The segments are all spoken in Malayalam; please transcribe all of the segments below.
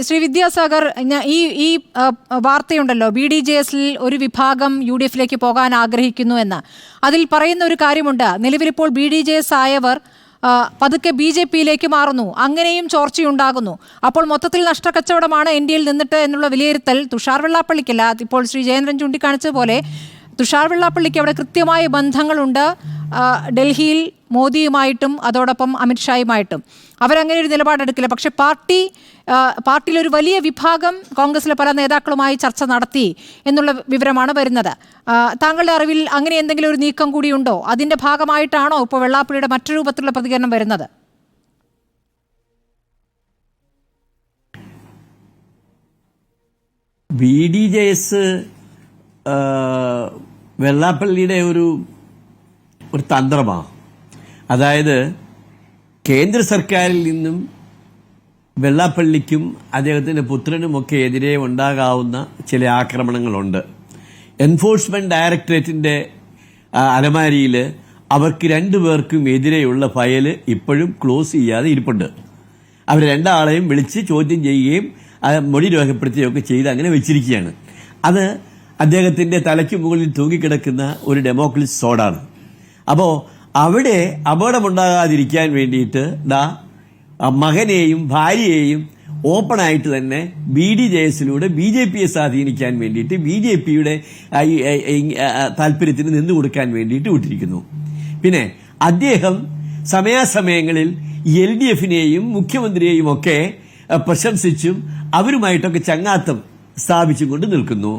ശ്രീ വിദ്യാസാഗർ ഈ ഈ വാർത്തയുണ്ടല്ലോ ബി ഡി ജെ എസിൽ ഒരു വിഭാഗം യു ഡി എഫിലേക്ക് പോകാൻ ആഗ്രഹിക്കുന്നു എന്ന്. അതിൽ പറയുന്ന ഒരു കാര്യമുണ്ട്. നിലവിലിപ്പോൾ ബി ഡി ജെ എസ് ആയവർ പതുക്കെ ബി ജെ പിയിലേക്ക് മാറുന്നു. അങ്ങനെയും ചോർച്ചയുണ്ടാകുന്നു. അപ്പോൾ മൊത്തത്തിൽ നഷ്ടക്കച്ചവടമാണ് എൻ ഡി എയിൽ നിന്നിട്ട് എന്നുള്ള വിലയിരുത്തൽ തുഷാർ വെള്ളാപ്പള്ളിക്കല്ല. ഇപ്പോൾ ശ്രീ ജയേന്ദ്രൻ ചൂണ്ടിക്കാണിച്ചതുപോലെ തുഷാർ വെള്ളാപ്പള്ളിക്ക് അവിടെ കൃത്യമായ ബന്ധങ്ങളുണ്ട്. ഡൽഹിയിൽ മോദിയുമായിട്ടും അതോടൊപ്പം അമിത്ഷായുമായിട്ടും അവരങ്ങനെ ഒരു നിലപാടെടുക്കില്ല. പക്ഷെ പാർട്ടി പാർട്ടിയിൽ ഒരു വലിയ വിഭാഗം കോൺഗ്രസിലെ പല നേതാക്കളുമായി ചർച്ച നടത്തി എന്നുള്ള വിവരമാണ് വരുന്നത്. താങ്കളുടെ അറിവിൽ അങ്ങനെ എന്തെങ്കിലും ഒരു നീക്കം കൂടിയുണ്ടോ അതിന്റെ ഭാഗമായിട്ടാണോ ഇപ്പോൾ വെള്ളാപ്പള്ളിയുടെ മറ്റു രൂപത്തിലുള്ള പ്രതികരണം വരുന്നത്? ബി ഡി ജെ എസ് വെള്ളാപ്പള്ളിയുടെ ഒരു ഒരു തന്ത്രമാണ് അതായത് കേന്ദ്ര സർക്കാരിൽ നിന്നും വെള്ളാപ്പള്ളിക്കും അദ്ദേഹത്തിന്റെ പുത്രനുമൊക്കെ എതിരെ ഉണ്ടാകാവുന്ന ചില ആക്രമണങ്ങളുണ്ട്. എൻഫോഴ്സ്മെന്റ് ഡയറക്ടറേറ്റിന്റെ അലമാരിയിൽ അവർക്ക് രണ്ടു പേർക്കും എതിരെയുള്ള ഫയൽ ഇപ്പോഴും ക്ലോസ് ചെയ്യാതെ ഇരിപ്പുണ്ട്. അവർ രണ്ടാളെയും വിളിച്ച് ചോദ്യം ചെയ്യുകയും മൊഴി രേഖപ്പെടുത്തുകയൊക്കെ ചെയ്ത് അങ്ങനെ വെച്ചിരിക്കുകയാണ്. അത് അദ്ദേഹത്തിന്റെ തലയ്ക്ക് മുകളിൽ തൂങ്ങിക്കിടക്കുന്ന ഒരു ഡെമോക്രസി സോഡാണ്. അപ്പോ അവിടെ അപകടമുണ്ടാകാതിരിക്കാൻ വേണ്ടിയിട്ട് ദാ മകനെയും ഭാര്യയെയും ഓപ്പണായിട്ട് തന്നെ ബി ഡി ജെ എസിലൂടെ ബി ജെ പിയെ സ്വാധീനിക്കാൻ വേണ്ടിയിട്ട് ബി ജെ പിയുടെ താല്പര്യത്തിന് നിന്നു കൊടുക്കാൻ വേണ്ടിയിട്ട് വിട്ടിരിക്കുന്നു. പിന്നെ അദ്ദേഹം സമയാസമയങ്ങളിൽ എൽ ഡി എഫിനെയും മുഖ്യമന്ത്രിയെയും ഒക്കെ പ്രശംസിച്ചും അവരുമായിട്ടൊക്കെ ചങ്ങാത്തം സ്ഥാപിച്ചും കൊണ്ട് നിൽക്കുന്നു.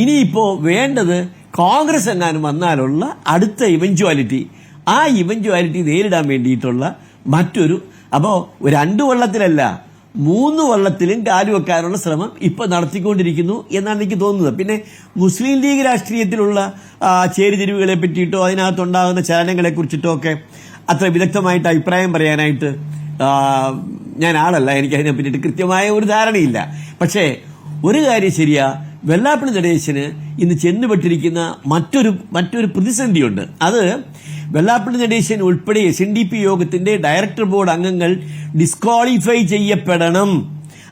ഇനിയിപ്പോൾ വേണ്ടത് കോൺഗ്രസ് എങ്ങാനും വന്നാലുള്ള അടുത്ത ഇവഞ്ച്വാലിറ്റി ആ ഇവഞ്ച്വാലിറ്റി നേരിടാൻ വേണ്ടിയിട്ടുള്ള മറ്റൊരു അപ്പോൾ രണ്ട് വള്ളത്തിലല്ല മൂന്ന് വള്ളത്തിലും കാലുവെക്കാനുള്ള ശ്രമം ഇപ്പൊ നടത്തിക്കൊണ്ടിരിക്കുന്നു എന്നാണ് എനിക്ക് തോന്നുന്നത്. പിന്നെ മുസ്ലിം ലീഗ് രാഷ്ട്രീയത്തിലുള്ള ചേരിതിരിവുകളെ പറ്റിയിട്ടോ അതിനകത്തുണ്ടാകുന്ന ചലനങ്ങളെ കുറിച്ചിട്ടോ ഒക്കെ അത്ര വിദഗ്ധമായിട്ട് അഭിപ്രായം പറയാനായിട്ട് ഞാൻ ആളല്ല. എനിക്ക് അതിനെ പറ്റിയിട്ട് കൃത്യമായ ഒരു ധാരണയില്ല. പക്ഷേ ഒരു കാര്യം ശരിയാ. വെള്ളാപ്പള്ളി നടേശന് ഇന്ന് ചെന്നുപെട്ടിരിക്കുന്ന മറ്റൊരു മറ്റൊരു പ്രതിസന്ധിയുണ്ട്. അത് വെള്ളാപ്പള്ളി നടേശൻ ഉൾപ്പെടെ എസ് എൻ ഡി പി യോഗത്തിന്റെ ഡയറക്ടർ ബോർഡ് അംഗങ്ങൾ ഡിസ്ക്വാളിഫൈ ചെയ്യപ്പെടണം.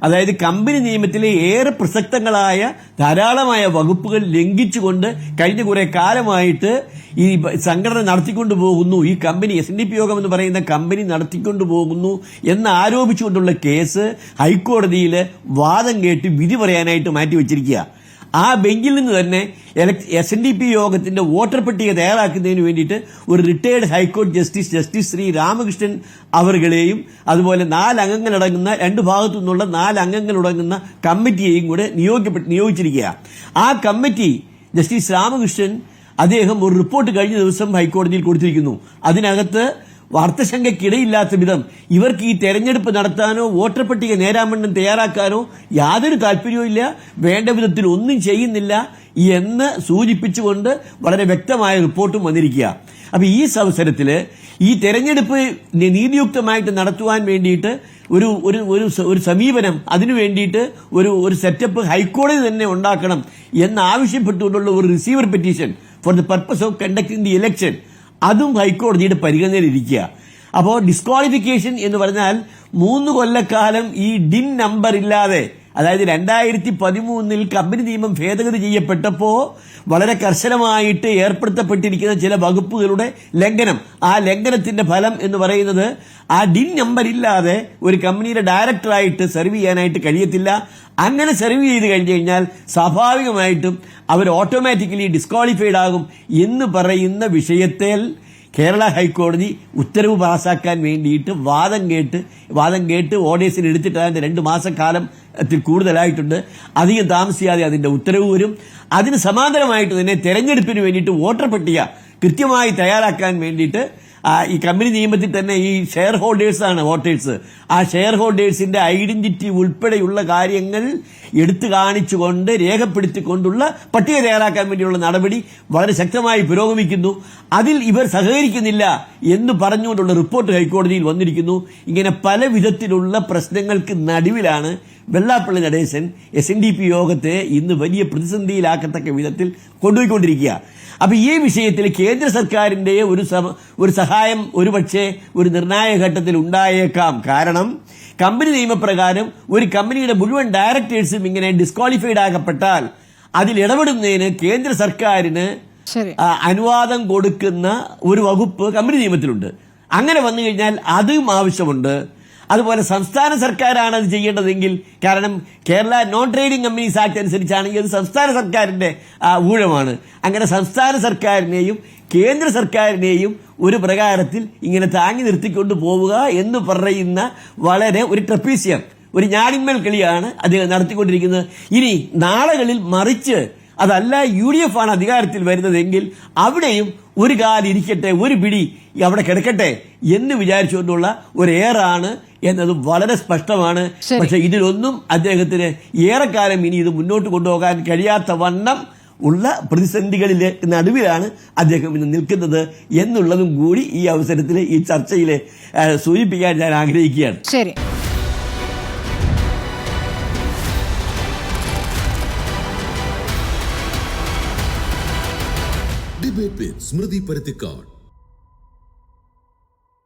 അതായത് കമ്പനി നിയമത്തിലെ ഏറെ പ്രസക്തങ്ങളായ ധാരാളമായ വകുപ്പുകൾ ലംഘിച്ചുകൊണ്ട് കഴിഞ്ഞ കുറെ കാലമായിട്ട് ഈ സംഘടന നടത്തിക്കൊണ്ടു പോകുന്നു ഈ company S N D P യോഗം എന്ന് പറയുന്ന കമ്പനി നടത്തിക്കൊണ്ടു പോകുന്നു എന്ന് ആരോപിച്ചുകൊണ്ടുള്ള കേസ് ഹൈക്കോടതിയിൽ വാദം കേട്ട് വിധി പറയാനായിട്ട് മാറ്റിവെച്ചിരിക്കുക ആ ബെഞ്ചിൽ നിന്ന് തന്നെ എസ് എൻ ഡി പി യോഗത്തിന്റെ വോട്ടർ പട്ടിക തയ്യാറാക്കുന്നതിന് വേണ്ടിയിട്ട് ഒരു റിട്ടയേർഡ് ഹൈക്കോടതി ജസ്റ്റിസ് ജസ്റ്റിസ് ശ്രീ രാമകൃഷ്ണൻ അവരുടെയും അതുപോലെ നാല് അംഗങ്ങളടങ്ങുന്ന രണ്ട് ഭാഗത്തു നിന്നുള്ള നാല് അംഗങ്ങളടങ്ങുന്ന കമ്മിറ്റിയെയും കൂടെ നിയോഗിക്കപ്പെട്ട് നിയോഗിച്ചിരിക്കുക ആ കമ്മിറ്റി ജസ്റ്റിസ് രാമകൃഷ്ണൻ അദ്ദേഹം ഒരു റിപ്പോർട്ട് കഴിഞ്ഞ ദിവസം ഹൈക്കോടതിയിൽ കൊടുത്തിരിക്കുന്നു. അതിനകത്ത് വാർത്തശങ്കയ്ക്കിടയില്ലാത്ത വിധം ഇവർക്ക് ഈ തെരഞ്ഞെടുപ്പ് നടത്താനോ വോട്ടർ പട്ടിക നേരാമണ്ണം തയ്യാറാക്കാനോ യാതൊരു താല്പര്യവും ഇല്ല. വേണ്ട വിധത്തിൽ ഒന്നും ചെയ്യുന്നില്ല എന്ന് സൂചിപ്പിച്ചുകൊണ്ട് വളരെ വ്യക്തമായ റിപ്പോർട്ടും വന്നിരിക്കുക. അപ്പോൾ ഈ അവസരത്തിൽ ഈ തെരഞ്ഞെടുപ്പ് നീതിയുക്തമായിട്ട് നടത്തുവാൻ വേണ്ടിയിട്ട് ഒരു ഒരു ഒരു ഒരു സമീപനം അതിനു വേണ്ടിയിട്ട് ഒരു ഒരു സെറ്റപ്പ് ഹൈക്കോടതി തന്നെ ഉണ്ടാക്കണം എന്നാവശ്യപ്പെട്ടുകൊണ്ടുള്ള ഒരു receiver petition for the purpose of conducting the election അതും ഹൈക്കോടതിയുടെ പരിഗണനയിലിരിക്കുക. അപ്പോൾ ഡിസ്ക്വാളിഫിക്കേഷൻ എന്ന് പറഞ്ഞാൽ മൂന്ന് കൊല്ലക്കാലം ഈ ഡിൻ നമ്പർ ഇല്ലാതെ അതായത് രണ്ടായിരത്തി പതിമൂന്നിൽ കമ്പനി നിയമം ഭേദഗതി ചെയ്യപ്പെട്ടപ്പോ വളരെ കർശനമായിട്ട് ഏർപ്പെടുത്തപ്പെട്ടിരിക്കുന്ന ചില വകുപ്പുകളുടെ ലംഘനം. ആ ലംഘനത്തിന്റെ ഫലം എന്ന് പറയുന്നത് ആ ഡിൻ നമ്പർ ഇല്ലാതെ ഒരു കമ്പനിയുടെ ഡയറക്ടറായിട്ട് സെർവ് ചെയ്യാനായിട്ട് കഴിയത്തില്ല. അങ്ങനെ സെർവ് ചെയ്ത് കഴിഞ്ഞു കഴിഞ്ഞാൽ സ്വാഭാവികമായിട്ടും അവർ ഓട്ടോമാറ്റിക്കലി ഡിസ്ക്വാളിഫൈഡ് ആകും എന്ന് പറയുന്ന വിഷയത്തിൽ കേരള ഹൈക്കോടതി ഉത്തരവ് പാസാക്കാൻ വേണ്ടിയിട്ട് വാദം കേട്ട് വാദം കേട്ട് ഓർഡേഴ്സിന് എടുത്തിട്ട് അതിന്റെ രണ്ട് മാസക്കാലത്തിൽ കൂടുതലായിട്ടുണ്ട്. അധികം താമസിയാതെ അതിന്റെ ഉത്തരവ് വരും. അതിന് സമാന്തരമായിട്ട് തന്നെ തെരഞ്ഞെടുപ്പിന് വേണ്ടിയിട്ട് വോട്ടർ പട്ടിക കൃത്യമായി തയ്യാറാക്കാൻ വേണ്ടിയിട്ട് ഈ കമ്പനി നിയമത്തിൽ തന്നെ ഈ ഷെയർ ഹോൾഡേഴ്സാണ് വോട്ടേഴ്സ് ആ ഷെയർ ഹോൾഡേഴ്സിന്റെ ഐഡന്റിറ്റി ഉൾപ്പെടെയുള്ള കാര്യങ്ങൾ എടുത്തു കാണിച്ചുകൊണ്ട് രേഖപ്പെടുത്തിക്കൊണ്ടുള്ള പട്ടിക തയ്യാറാക്കാൻ വേണ്ടിയുള്ള നടപടി വളരെ ശക്തമായി പുരോഗമിക്കുന്നു. അതിൽ ഇവർ സഹകരിക്കുന്നില്ല എന്ന് പറഞ്ഞുകൊണ്ടുള്ള റിപ്പോർട്ട് ഹൈക്കോടതിയിൽ വന്നിരിക്കുന്നു. ഇങ്ങനെ പല വിധത്തിലുള്ള പ്രശ്നങ്ങൾക്ക് നടുവിലാണ് Vellappally Natesan S N D P യോഗത്തെ ഇന്ന് വലിയ പ്രതിസന്ധിയിലാക്കത്തക്ക വിധത്തിൽ കൊണ്ടുപോയിക്കൊണ്ടിരിക്കുക. അപ്പോൾ ഈ വിഷയത്തിൽ കേന്ദ്ര സർക്കാരിന്റെ ഒരു ഒരു സഹായം ഒരുപക്ഷെ ഒരു നിർണായക ഘട്ടത്തിൽ ഉണ്ടായേക്കാം. കാരണം കമ്പനി നിയമപ്രകാരം ഒരു കമ്പനിയുടെ മുഴുവൻ ഡയറക്ടേഴ്സും ഇങ്ങനെ ഡിസ്ക്വാളിഫൈഡ് ആകപ്പെട്ടാൽ അതിൽ ഇടപെടുന്നതിന് കേന്ദ്ര സർക്കാരിന് അനുവാദം കൊടുക്കുന്ന ഒരു വകുപ്പ് കമ്പനി നിയമത്തിലുണ്ട്. അങ്ങനെ വന്നു കഴിഞ്ഞാൽ അതും ആവശ്യമുണ്ട്. അതുപോലെ സംസ്ഥാന സർക്കാരാണ് അത് ചെയ്യേണ്ടതെങ്കിൽ കാരണം Kerala non trading companies act അനുസരിച്ചാണെങ്കിൽ അത് സംസ്ഥാന സർക്കാരിന്റെ ഊഴമാണ്. അങ്ങനെ സംസ്ഥാന സർക്കാരിനെയും കേന്ദ്ര സർക്കാരിനെയും ഒരു പ്രകാരത്തിൽ ഇങ്ങനെ താങ്ങി നിർത്തിക്കൊണ്ട് പോവുക എന്ന് പറയുന്ന വളരെ ഒരു ട്രപ്പീസ്യം ഒരു ഞാണിന്മേൽ കളിയാണ് അദ്ദേഹം നടത്തിക്കൊണ്ടിരിക്കുന്നത്. ഇനി നാളുകളിൽ മറിച്ച് അതല്ല യു ഡി എഫ് ആണ് അധികാരത്തിൽ വരുന്നതെങ്കിൽ അവിടെയും ഒരു കാലിരിക്കട്ടെ ഒരു പിടി അവിടെ കിടക്കട്ടെ എന്ന് വിചാരിച്ചുകൊണ്ടുള്ള ഒരു ഏറാണ് എന്നത് വളരെ സ്പഷ്ടമാണ്. പക്ഷെ ഇതിലൊന്നും അദ്ദേഹത്തിന് ഏറെക്കാലം ഇനി ഇത് മുന്നോട്ട് കൊണ്ടുപോകാൻ കഴിയാത്ത വണ്ണം ഉള്ള പ്രതിസന്ധികളിലെ നടുവിലാണ് അദ്ദേഹം ഇന്ന് നിൽക്കുന്നത് എന്നുള്ളതും കൂടി ഈ അവസരത്തിൽ ഈ ചർച്ചയിൽ സൂചിപ്പിക്കാൻ ഞാൻ ആഗ്രഹിക്കുകയാണ്. ശരി. സ്മൃതി പരുത്തിക്കാട്.